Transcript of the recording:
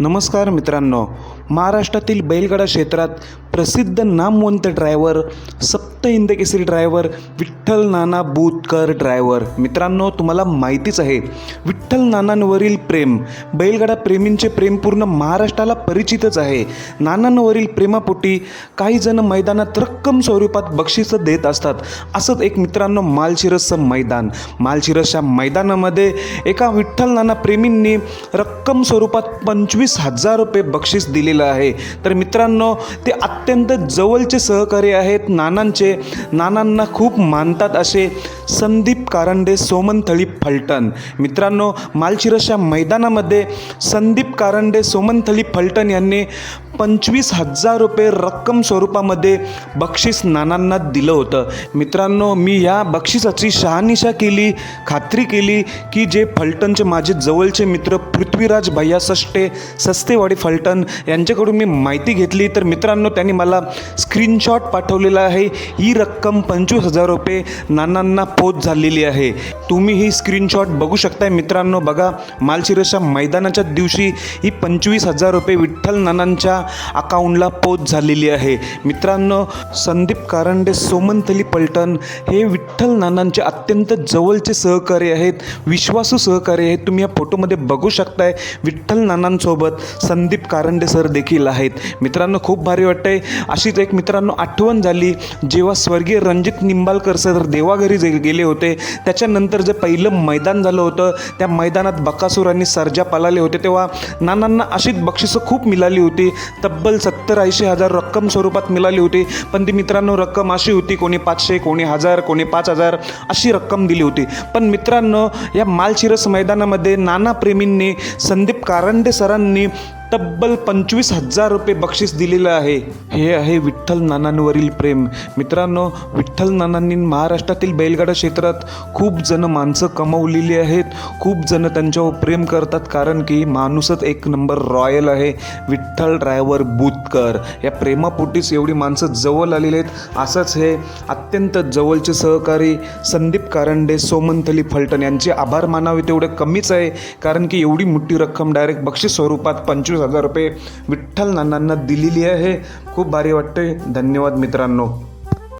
नमस्कार मित्रांनो महाराष्ट्रातील बैलगाडा क्षेत्रात प्रसिद्ध नामवंत ड्रायव्हर सप हिंद केसरी ड्रायव्हर विठ्ठल नाना बुतकर ड्रायव्हर मित्रांनो तुम्हाला माहितीच आहे विठ्ठल नानांवरील प्रेम बैलगाडा प्रेमींचे प्रेम पूर्ण महाराष्ट्राला परिचितच आहे. नानांवरील प्रेमापोटी काही जण मैदानात रक्कम स्वरूपात बक्षिसं देत असतात. असंच एक मित्रांनो मालशिरसचं मैदान. मालशिरसच्या मैदानामध्ये एका विठ्ठल नाना प्रेमींनी रक्कम स्वरूपात पंचवीस हजार रुपये बक्षीस दिलेलं आहे. तर मित्रांनो ते अत्यंत जवळचे सहकारी आहेत नानांचे. नानांना खूप मानतात असे. संदीप कारंडे सोमनथळी फलटण. मित्रांनो मालशिरसच्या मैदानामध्ये संदीप कारंडे सोमनथळी फलटण यांनी पंचवीस हजार रुपये रक्कम स्वरूपामध्ये बक्षीस नानांना दिलं होतं. मित्रांनो मी या बक्षिसाची शहानिशा केली खात्री केली की जे फलटणचे माझे जवळचे मित्र पृथ्वीराज भैया सष्टे सस्तेवाडी फलटण यांच्याकडून मी माहिती घेतली. तर मित्रांनो त्यांनी मला स्क्रीनशॉट पाठवलेला आहे. ही रक्कम पंचवीस हजार रुपये नानांना पोच झालेली आहे. तुम्ही ही स्क्रीनशॉट बघू शकताय मित्रांनो. बघा मालशिरसच्या मैदानाच्या दिवशी ही पंचवीस हजार रुपये विठ्ठल नानांच्या अकाउंटला पोच झालेली आहे. मित्रांनो संदीप कारंडे सोमंतली पलटण हे विठ्ठल नानांचे अत्यंत जवळचे सहकारी आहेत. विश्वासू सहकारी आहेत. तुम्ही या फोटोमध्ये बघू शकताय विठ्ठल नानांसोबत संदीप कारंडे सर देखील आहेत. मित्रांनो खूप भारी वाटतंय. अशीच एक मित्रांनो आठवण झाली. जेव्हा स्वर्गीय रणजित निंबाळकर सर देवाघरी जे गेले होते. त्याच्यानंतर जे पहिलं मैदान झालं होतं त्या मैदानात बकासूर आणि सर्जा पालाले होते. तेव्हा नानांना अशीच बक्षिसं खूप मिळाली होती. तब्बल सत्तर ऐंशी हजार रक्कम स्वरूपात मिळाली होती. पण ती मित्रांनो रक्कम अशी होती कोणी पाचशे कोणी हजार कोणी पाच हजार अशी रक्कम दिली होती. पण मित्रांनो या मालशिरस मैदानामध्ये नाना प्रेमींनी संदीप कारंडे सरांनी तब्बल पंचवीस हजार रुपये बक्षीस दिलेलं आहे. हे आहे विठ्ठल नानांवरील प्रेम. मित्रांनो विठ्ठल नानांनी महाराष्ट्रातील बैलगाडा क्षेत्रात खूप जण माणसं कमवलेली आहेत. खूप जण त्यांच्यावर प्रेम करतात कारण की माणूसच एक नंबर रॉयल आहे. विठ्ठल ड्रायव्हर बुतकर. या प्रेमापोटीच एवढी माणसं जवळ आलेली आहेत. असंच हे अत्यंत जवळचे सहकारी संदीप कारंडे सोमंतली फलटण यांचे आभार मानावे तेवढे कमीच आहे. कारण की एवढी मोठी रक्कम डायरेक्ट बक्षीस स्वरूपात पंचवीस पंचवीस हजार रुपये विठ्ठल नानांना दिलेली आहे. खूप भारी वाटते धन्यवाद मित्रांनो.